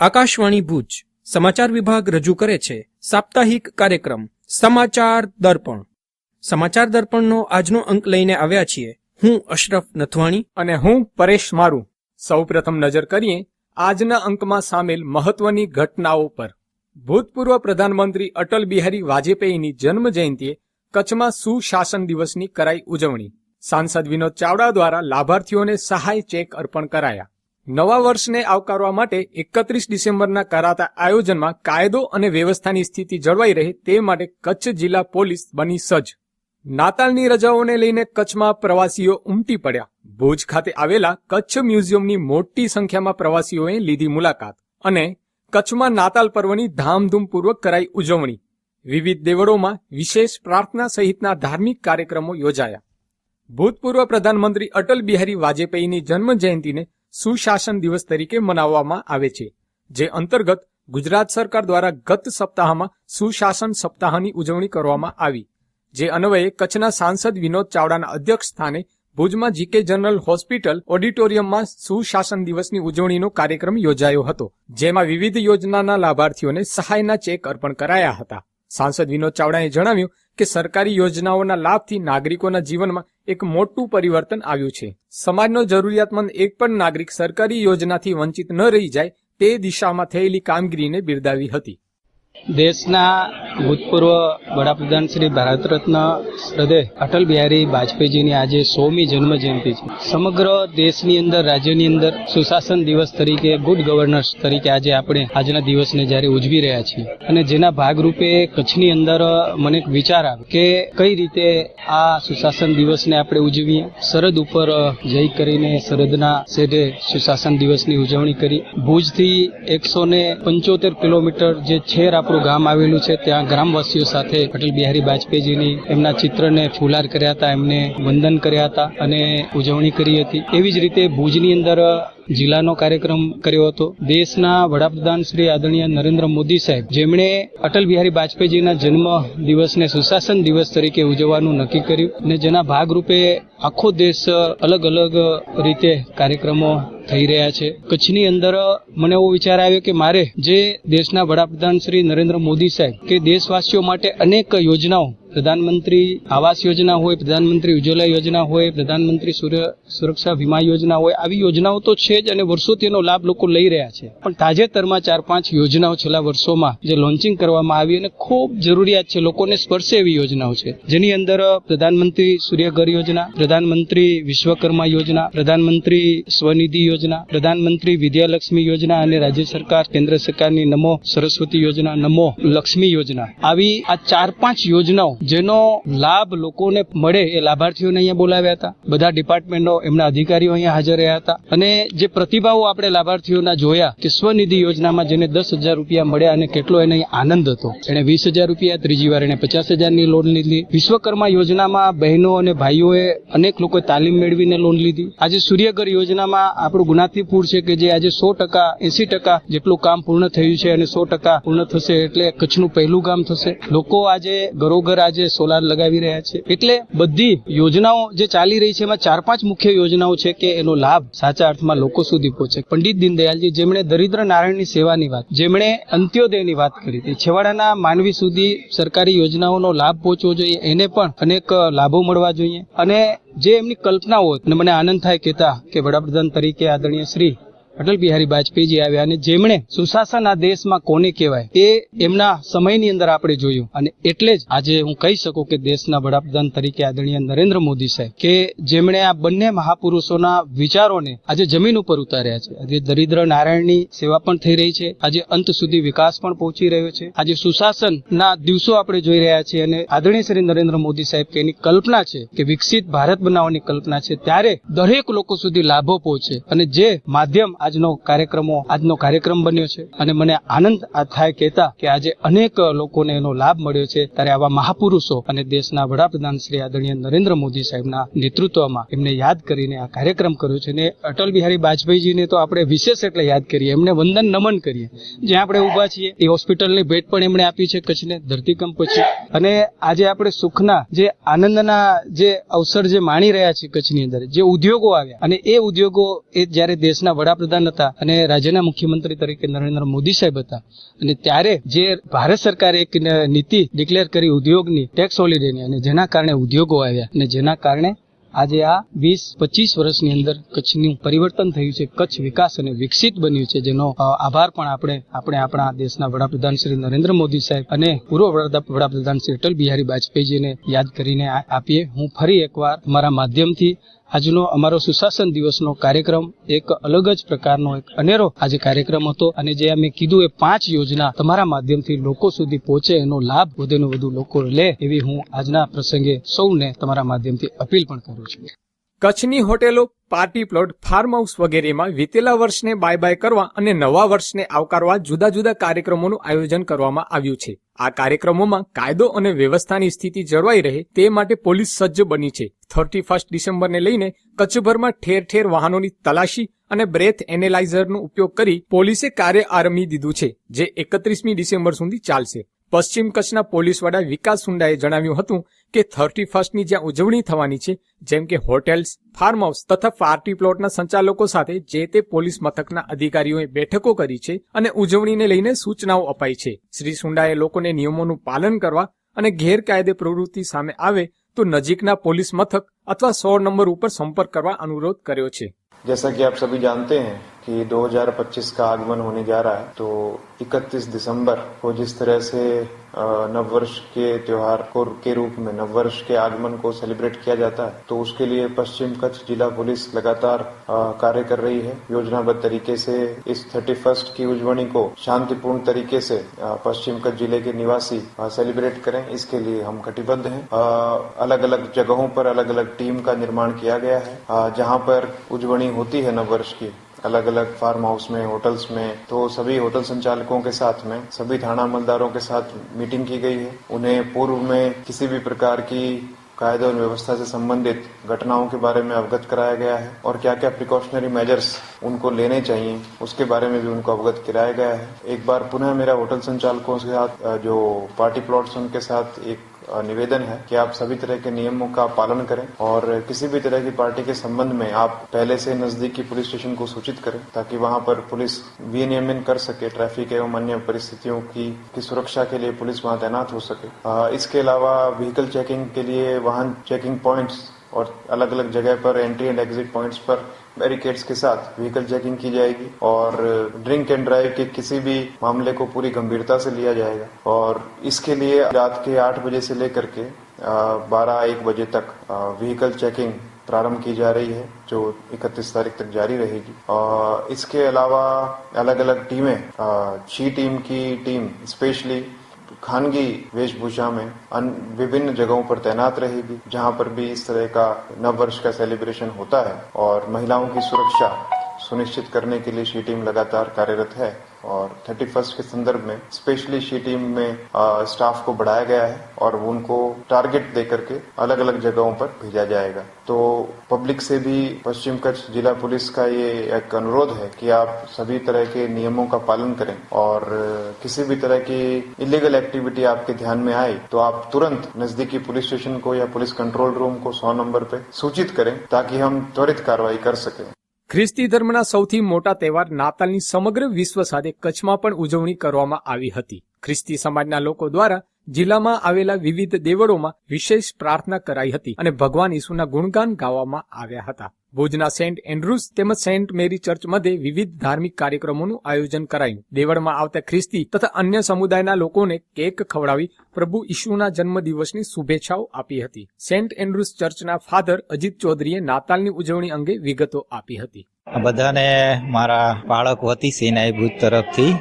આકાશવાણી ભુજ સમાચાર વિભાગ રજૂ કરે છે સાપ્તાહિક કાર્યક્રમ સમાચાર દર્પણ. સમાચાર દર્પણનો આજનો અંક લઈને આવ્યા છીએ હું અશરફ નથવાણી અને હું પરેશ મારું. સૌપ્રથમ નજર કરીએ આજના અંકમાં સામેલ મહત્વની ઘટનાઓ પર. ભૂતપૂર્વ પ્રધાનમંત્રી અટલ બિહારી વાજપેયીની જન્મ જયંતિએ કચ્છમાં સુશાસન દિવસની કરાઈ ઉજવણી. સાંસદ વિનોદ ચાવડા દ્વારા લાભાર્થીઓને સહાય ચેક અર્પણ કરાયા. નવા વર્ષને આવકારવા માટે એકત્રીસ ડિસેમ્બરના કરાતા આયોજનમાં કાયદો અને વ્યવસ્થાની સ્થિતિ જળવાઈ રહે તે માટે કચ્છ જિલ્લા પોલીસ બની સજ્જ. નાતાલની રજાઓને લઈને કચ્છમાં પ્રવાસીઓ ઉમટી પડ્યા. ભુજ ખાતે આવેલા કચ્છ મ્યુઝિયમની મોટી સંખ્યામાં પ્રવાસીઓએ લીધી મુલાકાત અને કચ્છમાં નાતાલ પર્વની ધામધૂમપૂર્વક કરાઈ ઉજવણી. વિવિધ દેવળોમાં વિશેષ પ્રાર્થના સહિતના ધાર્મિક કાર્યક્રમો યોજાયા. ભૂતપૂર્વ પ્રધાનમંત્રી અટલ બિહારી વાજપેયીની જન્મ જયંતિને સુશાસન દિવસ તરીકે મનાવવામાં આવે છે, જે અંતર્ગત ગુજરાત સરકાર દ્વારા ગત સપ્તાહમાં સુશાસન સપ્તાહની ઉજવણી કરવામાં આવી, જે અન્વયે કચ્છના સાંસદ વિનોદ ચાવડાના અધ્યક્ષ સ્થાને ભુજમાં જીકે જનરલ હોસ્પિટલ ઓડિટોરિયમમાં સુશાસન દિવસની ઉજવણીનો કાર્યક્રમ યોજાયો હતો, જેમાં વિવિધ યોજનાના લાભાર્થીઓને સહાયના ચેક અર્પણ કરાયા હતા. સાંસદ વિનોદ ચાવડાએ જણાવ્યું કે સરકારી યોજનાઓના લાભથી નાગરિકોના જીવનમાં એક મોટું પરિવર્તન આવ્યું છે. સમાજનો જરૂરિયાતમંદ એક પણ નાગરિક સરકારી યોજનાથી વંચિત ન રહી જાય તે દિશામાં થયેલી કામગીરીને બિરદાવી હતી. દેશના ભૂતપૂર્વ વડાપ્રધાન શ્રી ભારત રત્ન હૃદય અટલ બિહારી વાજપેયીજીની આજે સોમી જન્મ જયંતિ છે. સમગ્ર દેશની અંદર, રાજ્યની અંદર સુશાસન દિવસ તરીકે, ગુડ ગવર્નન્સ તરીકે આજે આપણે આજના દિવસને જ્યારે ઉજવી રહ્યા છીએ અને જેના ભાગરૂપે કચ્છની અંદર મને એક વિચાર આવે કે કઈ રીતે આ સુશાસન દિવસને આપણે ઉજવીએ. સરહદ ઉપર જઈ કરીને સરહદના શેઢે સુશાસન દિવસની ઉજવણી કરી. ભુજથી એકસો ને પંચોતેર કિલોમીટર જે છેર આપણું ગામ આવેલું છે. ત્યાં ગ્રામવાસીઓ સાથે અટલ બિહારી વાજપેયીજીની એમના ચિત્રને ફુલાર કર્યા હતા, એમને વંદન કર્યા હતા અને ઉજવણી કરી હતી. એવી જ રીતે ભુજની અંદર જિલ્લાનો કાર્યક્રમ કર્યો હતો. દેશના વડાપ્રધાન શ્રી આદરણીય નરેન્દ્ર મોદી સાહેબ, જેમણે અટલ બિહારી વાજપેયીજીના જન્મ દિવસને સુશાસન દિવસ તરીકે ઉજવવાનું નક્કી કર્યું અને જેના ભાગરૂપે આખો દેશ અલગ અલગ રીતે કાર્યક્રમો થઈ રહ્યા છે. કચ્છની અંદર મને એવો વિચાર આવ્યો કે મારે જે દેશના વડાપ્રધાન શ્રી નરેન્દ્ર મોદી સાહેબ કે દેશવાસીઓ માટે અનેક યોજનાઓ પ્રધાનમંત્રી આવાસ યોજના હોય, પ્રધાનમંત્રી ઉજ્જવલા યોજના હોય, પ્રધાનમંત્રી સુરક્ષા વીમા યોજના હોય, આવી યોજનાઓ તો છે જ અને વર્ષોથી એનો લાભ લોકો લઈ રહ્યા છે. પણ તાજેતરમાં ચાર પાંચ યોજનાઓ છેલ્લા વર્ષોમાં જે લોન્ચિંગ કરવામાં આવી અને ખૂબ જરૂરિયાત છે, લોકોને સ્પર્શે એવી યોજનાઓ છે. જેની અંદર પ્રધાનમંત્રી સૂર્યઘર યોજના, પ્રધાનમંત્રી વિશ્વકર્મા યોજના, પ્રધાનમંત્રી સ્વનિધિ યોજના, પ્રધાનમંત્રી વિદ્યાલક્ષ્મી યોજના અને રાજ્ય સરકાર, કેન્દ્ર સરકારની નમો સરસ્વતી યોજના, નમો લક્ષ્મી યોજના. આવી આ ચાર પાંચ યોજનાઓ જેનો લાભ લોકોને મળે એ લાભાર્થીઓને અહીંયા બોલાવ્યા હતા. બધા ડિપાર્ટમેન્ટનો એમના અધિકારીઓ અહીંયા હાજર રહ્યા હતા. અને જે પ્રતિભાવો આપણે લાભાર્થીઓના જોયા કે સ્વનિધિ યોજનામાં જેને દસ હજાર રૂપિયા મળ્યા અને કેટલો એને આનંદ હતો. એને વીસ હજાર રૂપિયા, ત્રીજી વાર એને પચાસ હજારની લોન લીધી. વિશ્વકર્મા યોજનામાં બહેનો અને ભાઈઓએ અનેક લોકોએ તાલીમ મેળવીને લોન લીધી. આજે સૂર્યઘર યોજનામાં આપણું ગુનાથીપુર છે કે જે આજે સો ટકા, એસી ટકા જેટલું કામ પૂર્ણ થયું છે અને સો ટકા પૂર્ણ થશે એટલે કચ્છનું પહેલું ગામ થશે. લોકો આજે ઘરોઘર આજે સોલાર લગાવી રહ્યા છે. એટલે બધી યોજનાઓ જે ચાલી રહી છે, એમાં ચાર પાંચ મુખ્ય યોજનાઓ છે કે એનો લાભ સાચા અર્થમાં લોકો સુધી પહોંચે. પંડિત દીનદયાલજી, જેમણે દરિદ્ર નારાયણની સેવાની વાત, જેમણે અંત્યોદયની વાત કરી હતી છેવાડાના માનવી સુધી સરકારી યોજનાઓનો લાભ પહોંચવો જોઈએ, એને પણ અનેક લાભો મળવા જોઈએ. અને જે એમની કલ્પનાઓ મને આનંદ થાય કહેતા કે વડાપ્રધાન તરીકે આદરણીય શ્રી અટલ બિહારી વાજપેયીજી આવ્યા અને જેમણે સુશાસન આ દેશમાં કોને કહેવાય એ એમના સમયની અંદર આપણે જોયું. અને એટલે જ આજે હું કહી શકું કે દેશના વડાપ્રધાન તરીકે આદરણીય નરેન્દ્ર મોદી સાહેબ, કે જેમણે આ બંને મહાપુરુષોના વિચારોને આજે જમીન ઉપર ઉતાર્યા છે. આજે દરિદ્ર નારાયણની સેવા પણ થઈ રહી છે. આજે અંત સુધી વિકાસ પણ પહોંચી રહ્યો છે. આજે સુશાસન ના દિવસો આપણે જોઈ રહ્યા છીએ અને આદરણીય શ્રી નરેન્દ્ર મોદી સાહેબ, કે એની કલ્પના છે કે વિકસિત ભારત બનાવવાની કલ્પના છે, ત્યારે દરેક લોકો સુધી લાભો પહોંચે. અને જે માધ્યમ આજનો કાર્યક્રમો, આજનો કાર્યક્રમ બન્યો છે. અને મને આનંદ થાય કહેતા કે આજે અનેક લોકોને એનો લાભ મળ્યો છે. ત્યારે આવા મહાપુરુષો અને દેશના વડાપ્રધાન શ્રી આદરણીય નરેન્દ્ર મોદી સાહેબના નેતૃત્વમાં એમને યાદ કરીને આ કાર્યક્રમ કર્યો છે. અને અટલ બિહારી વાજપેયીજીને તો આપણે વિશેષ એટલે યાદ કરીએ. એમને વંદન નમન કરીએ. જ્યાં આપણે ઊભા છીએ, એ હોસ્પિટલની ભેટ પણ એમણે આપી છે કચ્છને, ધરતીકંપ પછી. અને આજે આપણે સુખના, જે આનંદના, જે અવસર જે માણી રહ્યા છીએ કચ્છની અંદર, જે ઉદ્યોગો આવ્યા. અને એ ઉદ્યોગો એ જ્યારે દેશના વડાપ્રધાન વડાપ્રધાન હતા અને રાજ્યના મુખ્યમંત્રી તરીકે નરેન્દ્ર મોદી સાહેબ હતા. અને ત્યારે જે ભારત સરકારે એક નીતિ ડિક્લેર કરી ઉદ્યોગની ટેક્સ હોલિડેની અને જેના કારણે ઉદ્યોગો આવ્યા અને જેના કારણે આજે આ વીસ પચીસ વર્ષની અંદર કચ્છનું પરિવર્તન થયું છે, કચ્છ વિકાસ અને વિકસિત બન્યું છે, જેનો આભાર પણ આપણે આપણે આપણા દેશના વડાપ્રધાન શ્રી નરેન્દ્ર મોદી સાહેબ અને પૂર્વ વડાપ્રધાન શ્રી અટલ બિહારી વાજપેયીજીને યાદ કરીને આપીએ. હું ફરી એકવાર મારા માધ્યમથી આજનો અમારો સુશાસન દિવસનો કાર્યક્રમ એક અલગ જ પ્રકારનો એક અનેરો આજે કાર્યક્રમ હતો. અને જે અમે કીધું એ પાંચ યોજના તમારા માધ્યમથી લોકો સુધી પહોંચે એનો લાભ વધુને વધુ લોકો લે એવી હું આજના પ્રસંગે સૌને તમારા માધ્યમથી અપીલ પણ કરું છું. કચ્છની હોટેલો, પાર્ટી પ્લોટ ફાર્મ હાઉસ વગેરેમાં વીતેલા વર્ષને બાય બાય કરવા અને નવા વર્ષને આવકારવા જુદા જુદા કાર્યક્રમોનું આયોજન કરવામાં આવ્યું છે. આ કાર્યક્રમોમાં કાયદો અને વ્યવસ્થાની સ્થિતિ જળવાઈ રહે તે માટે પોલીસ સજ્જ બની છે. થર્ટી ફર્સ્ટ ડિસેમ્બરને લઈને કચ્છભરમાં ઠેર ઠેર વાહનોની તલાશી અને બ્રેથ એનેલાઇઝરનો ઉપયોગ કરી પોલીસે કાર્ય આરંભી દીધું છે, જે એકત્રીસમી ડિસેમ્બર સુધી ચાલશે. પશ્ચિમ કચ્છના પોલીસ વડા વિકાસ સુંડાએ જણાવ્યું હતું કે થર્ટી ફર્સ્ટની જ્યાં ઉજવણી થવાની છે, જેમ કે હોટેલ્સ ફાર્મ હાઉસ તથા પાર્ટી પ્લોટના સંચાલકો સાથે જે તે પોલીસ મથકના અધિકારીઓએ બેઠકો કરી છે અને ઉજવણીને લઈને સૂચનાઓ અપાઈ છે. શ્રી સુંડાએ લોકોને નિયમોનું પાલન કરવા અને ગેરકાયદે પ્રવૃત્તિ સામે આવે તો નજીકના પોલીસ મથક અથવા સો નંબર ઉપર સંપર્ક કરવા અનુરોધ કર્યો છે. જૈસા કે આપ સભી જાનતે હૈ कि 2025 का आगमन होने जा रहा है तो 31 दिसंबर को जिस तरह से नववर्ष के त्योहार को, के रूप में नववर्ष के आगमन को सेलिब्रेट किया जाता है तो उसके लिए पश्चिम कच्छ जिला पुलिस लगातार कार्य कर रही है। योजनाबद्ध तरीके से इस थर्टी फ़र्स्ट की उजवनी को शांतिपूर्ण तरीके से पश्चिम कच्छ ज़िले के निवासी सेलिब्रेट करें। इसके लिए हम कटिबद्ध हैं। अलग अलग जगहों पर अलग अलग टीम का निर्माण किया गया है। जहाँ पर उजवनी होती है नववर्ष की। अलग अलग फार्म हाउस में होटल्स में तो सभी होटल संचालकों के साथ में, सभी थाना अमलदारों के साथ मीटिंग की गई है। उन्हें पूर्व में किसी भी प्रकार की कायदे और व्यवस्था से संबंधित घटनाओं के बारे में अवगत कराया गया है और क्या क्या प्रिकॉशनरी मेजर्स उनको लेने चाहिए, उसके बारे में भी उनको अवगत कराया गया है। एक बार पुनः मेरा होटल संचालकों के साथ, जो पार्टी प्लॉट्स उनके साथ एक निवेदन है कि आप सभी तरह के नियमों का पालन करें और किसी भी तरह की पार्टी के संबंध में आप पहले से नजदीकी पुलिस स्टेशन को सूचित करें ताकि वहाँ पर पुलिस विनियमन कर सके ट्रैफ़िक एवं अन्य परिस्थितियों की, की सुरक्षा के लिए पुलिस वहाँ तैनात हो सके। इसके अलावा व्हीकल चेकिंग के लिए वाहन चेकिंग पॉइंट्स और अलग अलग जगह पर एंट्री एंड एग्जिट पॉइंट्स पर बैरिकेड्स के साथ व्हीकल चेकिंग की जाएगी और ड्रिंक एंड ड्राइव के किसी भी मामले को पूरी गंभीरता से लिया जाएगा। और इसके लिए रात के आठ बजे से लेकर के बारह एक बजे तक व्हीकल चेकिंग प्रारंभ की जा रही है, जो 31 तारीख तक जारी रहेगी। और इसके अलावा अलग अलग टीमें शी टीम की टीम स्पेशली खानगी वेशभूषा में अन विभिन्न जगहों पर तैनात रहेगी जहां पर भी इस तरह का नव वर्ष का सेलिब्रेशन होता है और महिलाओं की सुरक्षा सुनिश्चित करने के लिए शी टीम लगातार कार्यरत है और थर्टी फ़र्स्ट के संदर्भ में स्पेशली शी टीम में अ, स्टाफ को बढ़ाया गया है और उनको टारगेट देकर के अलग अलग जगहों पर भेजा जाएगा। तो पब्लिक से भी पश्चिम कच्छ जिला पुलिस का ये एक अनुरोध है कि आप सभी तरह के नियमों का पालन करें और किसी भी तरह की इलीगल एक्टिविटी आपके ध्यान में आए तो आप तुरंत नजदीकी पुलिस स्टेशन को या पुलिस कंट्रोल रूम को सौ नंबर पे सूचित करें ताकि हम त्वरित कार्रवाई कर सकें। ખ્રિસ્તી ધર્મના સૌથી મોટા તહેવાર નાતાલની સમગ્ર વિશ્વ સાથે કચ્છમાં પણ ઉજવણી કરવામાં આવી હતી. ખ્રિસ્તી સમાજના લોકો દ્વારા જિલ્લામાં આવેલા વિવિધ દેવળોમાં વિશેષ પ્રાર્થના કરાઈ હતી અને ભગવાન ઈસુના ગુણગાન ગાવામાં આવ્યા હતા. ભુજના સેન્ટ એન્ડ્રુસ તેમજ સેન્ટ મેરી ચર્ચ મધ્યે વિવિધ ધાર્મિક કાર્યક્રમોનું આયોજન કરાયું. દેવળમાં આવતા ખ્રિસ્તી તથા અન્ય સમુદાયના લોકોને કેક ખવડાવી પ્રભુ ઈશુના જન્મદિવસની શુભેચ્છાઓ આપી હતી. સેન્ટ એન્ડ્રુસ ચર્ચના ફાધર અજીત ચૌધરીએ નાતાલની ઉજવણી અંગે વિગતો આપી હતી. બધાને મારા બાળક વતી સેનાઈ ભૂત તરફથી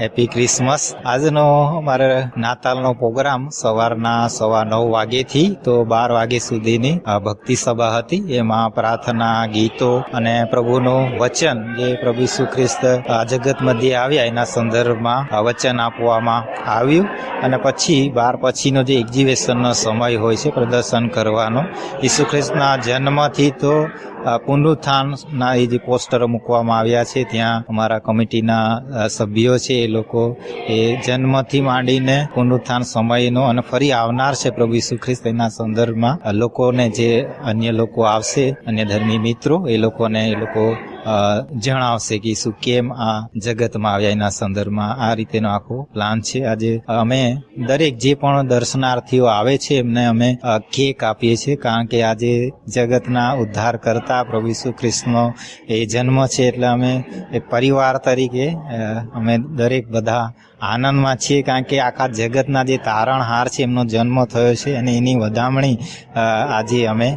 હેપી ક્રિસમસ આજનો અમારે નાતાલનો પ્રોગ્રામ સવારના સવા નવ વાગેથી તો બાર વાગે સુધીની ભક્તિ સભા હતી. એમાં પ્રાર્થના, ગીતો અને પ્રભુનું વચન જે પ્રભુ ઈસુ ખ્રિસ્ત જગત મધ્યે આવ્યા, એના સંદર્ભમાં વચન આપવામાં આવ્યું. અને પછી, બાર પછીનો જે એક્ઝિબિશનનો સમય હોય છે, પ્રદર્શન કરવાનો, ઈસુ ખ્રિસ્તના જન્મથી તો પુનરુત્થાનના એ જે પોસ્ટરો મૂકવામાં આવ્યા છે, ત્યાં અમારા કમિટીના સભ્યો છે, એ લોકો એ જન્મથી માંડીને પુનરુત્થાન સમયનો અને ફરી આવનાર છે પ્રભુ ઈસુ ખ્રિસ્ત, એના સંદર્ભમાં લોકોને જે અન્ય લોકો આવશે, અન્ય ધર્મી મિત્રો, એ લોકોને એ લોકો જણાવશે કે શું કેમ આ જગતમાં આવ્યા એના સંદર્ભમાં? આ રીતેનો આખો પ્લાન છે. આજે અમે દરેક જે પણ દર્શનાર્થીઓ આવે છે, એમને અમે કેક આપીએ છીએ. કારણ કે આજે જગતના ઉદ્ધાર કરતા પ્રભુ ઈસુ ખ્રિસ્તનો એ જન્મ છે. એટલે અમે એક પરિવાર તરીકે અમે દરેક બધા આનંદમાં છીએ કારણ કે આખા જગતના જે તારણહાર છે, એમનો જન્મ થયો છે અને એની વધામણી આજે અમે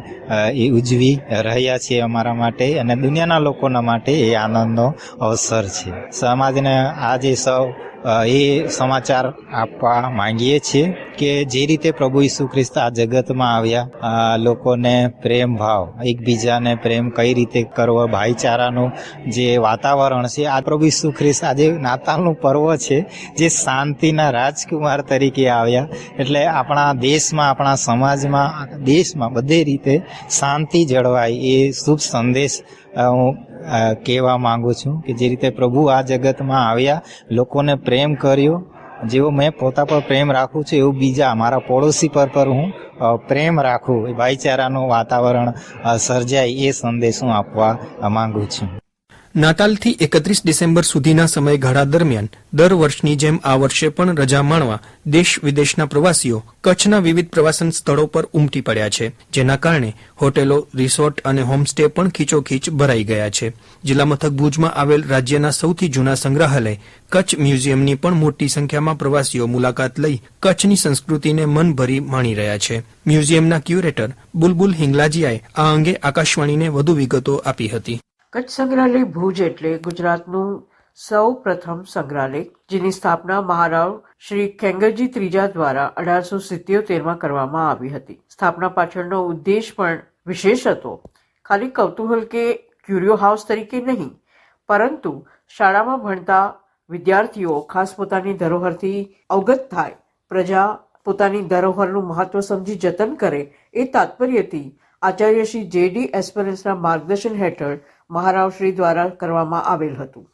એ ઉજવી રહ્યા છીએ અમારા માટે અને દુનિયાના લોકોના માટે એ આનંદનો અવસર છે. સમાજને આજે સૌ એ સમાચાર આપવા માંગીએ છીએ કે જે રીતે પ્રભુ ઈસુ ખ્રિસ્ત આ જગતમાં આવ્યા લોકોને પ્રેમ ભાવ, એકબીજાને પ્રેમ કઈ રીતે કરવો, ભાઈચારાનું જે વાતાવરણ છે, આ પ્રભુ ઈસુ ખ્રિસ્ત આજે નાતાલનું પર્વ છે, જે શાંતિના રાજકુમાર તરીકે આવ્યા. એટલે આપણા દેશમાં, આપણા સમાજમાં, દેશમાં બધી રીતે શાંતિ જળવાય એ શુભ સંદેશ હું કહેવા માંગુ છું કે જે રીતે પ્રભુ આ જગતમાં આવ્યા, લોકોને પ્રેમ કર્યો, જેવો મેં પોતા પર પ્રેમ રાખું છું, એવું બીજા મારા પડોશી પર પર હું પ્રેમ રાખું. ભાઈચારાનું વાતાવરણ સર્જાય એ સંદેશ હું આપવા માંગુ છું. નાતાલથી એકત્રીસ ડિસેમ્બર સુધીના સમયગાળા દરમિયાન દર વર્ષની જેમ આ વર્ષે પણ રજા માણવા દેશ વિદેશના પ્રવાસીઓ કચ્છના વિવિધ પ્રવાસન સ્થળો પર ઉમટી પડ્યા છે, જેના કારણે હોટેલો, રિસોર્ટ અને હોમસ્ટે પણ ખીચોખીચ ભરાઈ ગયા છે. જિલ્લા મથક ભુજમાં આવેલ રાજ્યના સૌથી જૂના સંગ્રહાલય કચ્છ મ્યુઝિયમની પણ મોટી સંખ્યામાં પ્રવાસીઓ મુલાકાત લઈ કચ્છની સંસ્કૃતિને મનભરી માણી રહ્યા છે. મ્યુઝિયમના ક્યુરેટર બુલબુલ હિંગલાજીયાએ આ અંગે આકાશવાણીને વધુ વિગતો આપી હતી. કચ્છ સંગ્રહાલય ભુજ એટલે ગુજરાતનું સૌ પ્રથમ સંગ્રહાલય, જેની સ્થાપના મહારાવ શ્રી ખેંગરજી ત્રીજા દ્વારા અઢારસો સિત્યોતેરમાં કરવામાં આવી હતી. સ્થાપના પાછળનો ઉદ્દેશ પણ વિશેષ હતો. ખાલી કૌતૂહલ કે ક્યુરિયો હાઉસ તરીકે નહીં, પરંતુ શાળામાં ભણતા વિદ્યાર્થીઓ ખાસ પોતાની ધરોહરથી અવગત થાય. પ્રજા પોતાની ધરોહરનું મહત્વ સમજી જતન કરે એ તાત્પર્યથી આચાર્ય શ્રી જેડી એસ્પરન્સના માર્ગદર્શન હેઠળ મહારાવશ્રી દ્વારા કરવામાં આવેલ હતું.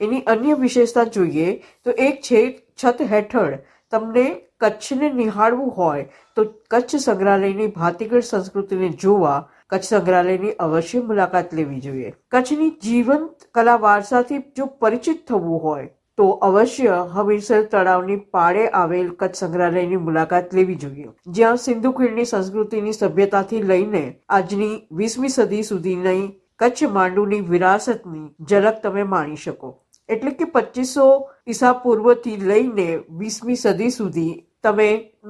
એની અન્ય વિશેષતા જોઈએ તો એક છે, છત હેઠળ તમને કચ્છને નિહાળવું હોય તો કચ્છ સંગ્રહાલયની ભાતીગળ સંસ્કૃતિને જોવા કચ્છ સંગ્રહાલયની અવશ્ય મુલાકાત લેવી જોઈએ. કચ્છની જીવંત કલા વારસાથી જો પરિચિત થવું હોય તો અવશ્ય હમીરસર તળાવની પાળે આવેલ કચ્છ સંગ્રહાલયની મુલાકાત લેવી જોઈએ. જ્યાં સિંધુ ખીણની સંસ્કૃતિની સભ્યતાથી લઈને આજની વીસમી સદી સુધીની કચ્છ માંડુની વિરાસતની ઝલક તમે માણી શકો. એટલે કે પચીસો ઈસા પૂર્વથી લઈને વીસમી સદી સુધી તમે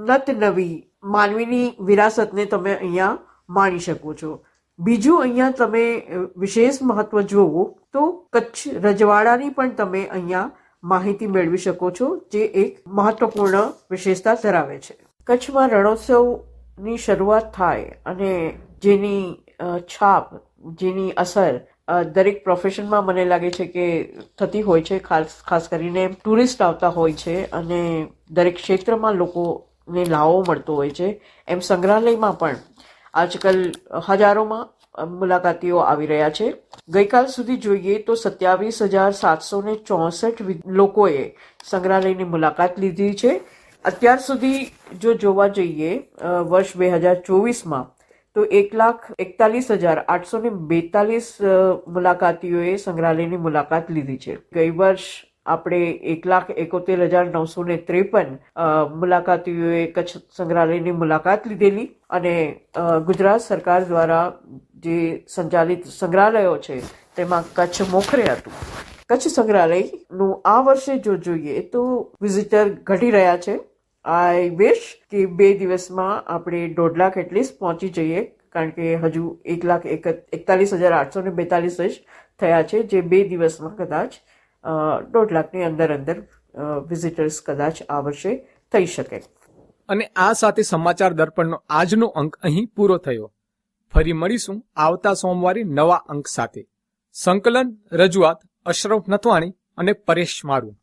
નત નવી માનવીની વિરાસતને તમે અહીંયા માણી શકો છો. બીજું અહીંયા તમે વિશેષ મહત્વ જોવો તો કચ્છ રજવાડાની પણ તમે અહીંયા માહિતી મેળવી શકો છો, જે એક મહત્વપૂર્ણ વિશેષતા ધરાવે છે. કચ્છમાં રણોત્સવની શરૂઆત થાય અને જેની છાપ જેની અસર દરેક પ્રોફેશનમાં મને લાગે છે કે થતી હોય છે, ખાસ ખાસ કરીને ટુરિસ્ટ આવતા હોય છે અને દરેક ક્ષેત્રમાં લોકોને લાવો મળતો હોય છે. એમ સંગ્રહાલયમાં પણ આજકાલ હજારોમાં મુલાકાતીઓ આવી રહ્યા છે. ગઈકાલ સુધી જોઈએ તો સત્યાવીસ હજાર સાતસો ને ચોસઠ લોકોએ સંગ્રહાલયની મુલાકાત લીધી છે. અત્યાર સુધી જો જોવા જઈએ વર્ષ બે હજાર ચોવીસમાં તો એક લાખ એકતાલીસ હજાર આઠસો ને બેતાલીસ મુલાકાતીઓએ સંગ્રહાલયની મુલાકાત લીધી છે. ગઈ વર્ષ આપણે એક લાખ એકોતેર હજાર નવસો ને ત્રેપન મુલાકાતીઓએ કચ્છ સંગ્રહાલયની મુલાકાત લીધેલી અને ગુજરાત સરકાર દ્વારા જે સંચાલિત સંગ્રહાલયો છે તેમાં કચ્છ મોખરે હતું. કચ્છ સંગ્રહાલયનું આ વર્ષે જો જોઈએ તો વિઝિટર ઘટી રહ્યા છે. આઈ વિશ કે બે દિવસમાં આપણે દોઢ લાખ એટલીસ્ટ પહોંચી જઈએ, કારણ કે હજુ એક લાખ એક એકતાલીસ હજાર આઠસો ને બેતાલીસ જ થયા છે, જે બે દિવસમાં કદાચ દોઢ લાખની અંદર અંદર વિઝિટર્સ કદાચ આ વર્ષે થઈ શકે. અને આ સાથે સમાચાર દર્પણનો આજનો અંક અહીં પૂરો થયો. ફરી મળીશું આવતા સોમવારે નવા અંક સાથે. સંકલન, રજૂઆત, અશરફ નથવાણી અને પરેશ મારું.